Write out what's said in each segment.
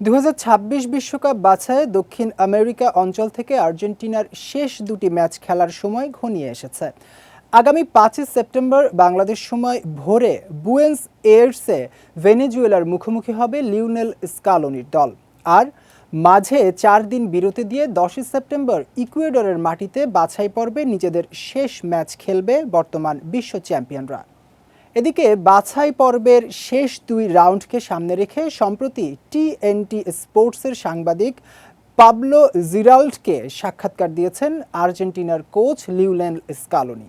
দু বিশ্বকাপ বাছায় দক্ষিণ আমেরিকা অঞ্চল থেকে আর্জেন্টিনার শেষ দুটি ম্যাচ খেলার সময় ঘনিয়ে এসেছে। আগামী পাঁচই সেপ্টেম্বর বাংলাদেশ সময় ভোরে বুয়েন্স এয়ার্সে ভেনেজুয়েলার মুখোমুখি হবে লিওনেল স্কালোনির দল। আর মাঝে চার দিন বিরতি দিয়ে দশই সেপ্টেম্বর ইকুয়েডরের মাটিতে বাছাই পর্বে নিজেদের শেষ ম্যাচ খেলবে বর্তমান বিশ্ব চ্যাম্পিয়নরা। এদিকে বাছাই পর্বের শেষ দুই রাউন্ডকে সামনে রেখে সম্প্রতি টিএনটি স্পোর্টসের সাংবাদিক পাবলো জিরাল্ডকে সাক্ষাৎকার দিয়েছেন আর্জেন্টিনার কোচ লিউলেন স্কালোনি।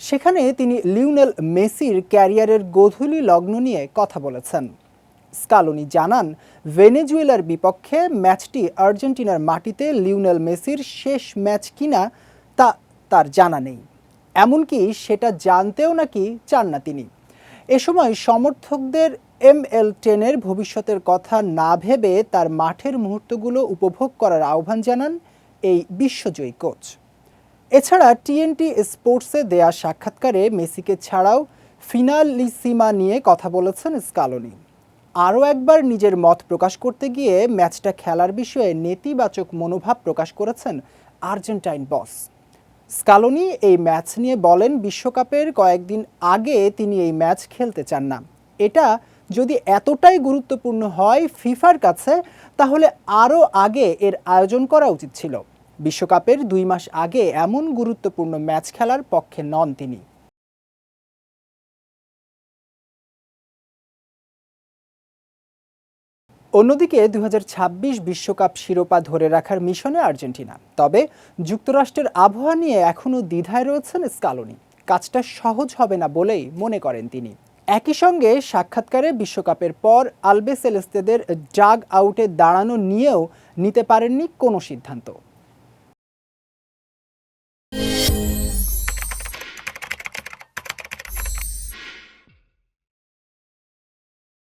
সেখানে তিনি লিওনেল মেসির ক্যারিয়ারের গোধূলি লগ্ন নিয়ে কথা বলেছেন। স্কালোনি জানান, ভেনেজুয়েলার বিপক্ষে ম্যাচটি আর্জেন্টিনার মাটিতে লিওনেল মেসির শেষ ম্যাচ কিনা তা তার জানা নেই। এমনকি সেটা জানতেও নাকি চান না তিনি। এ সময় সমর্থকদের এম এল টেনের ভবিষ্যতের কথা না ভেবে তার মাঠের মুহূর্তগুলো উপভোগ করার আহ্বান জানান এই বিশ্বজয়ী কোচ। এছাড়া টিএনটি স্পোর্টসে দেয়া সাক্ষাৎকারে মেসিকে ছাড়াও ফিনালিসিমা নিয়ে কথা বলেছেন স্কালোনি। আরও একবার নিজের মত প্রকাশ করতে গিয়ে ম্যাচটা খেলার বিষয়ে নেতিবাচক মনোভাব প্রকাশ করেছেন আর্জেন্টাইন বস। স্কালোনি এই ম্যাচ নিয়ে বলেন বিশ্বকাপের কয়েকদিন আগে তিনি এই ম্যাচ খেলতে চান না। এটা যদি এতটাই গুরুত্বপূর্ণ হয় ফিফার কাছে, তাহলে আরও আগে এর আয়োজন করা উচিত ছিল। বিশ্বকাপের দুই মাস আগে এমন গুরুত্বপূর্ণ ম্যাচ খেলার পক্ষে নন তিনি। অন্যদিকে দু বিশ্বকাপ শিরোপা ধরে রাখার মিশনে আর্জেন্টিনা। তবে যুক্তরাষ্ট্রের আবহাওয়া নিয়ে এখনও দ্বিধায় রয়েছেন স্কালোনি। কাজটা সহজ হবে না বলেই মনে করেন তিনি। একই সঙ্গে সাক্ষাৎকারে বিশ্বকাপের পর আলবে সেলেস্তেদের আউটে দাঁড়ানো নিয়েও নিতে পারেননি কোনো সিদ্ধান্ত।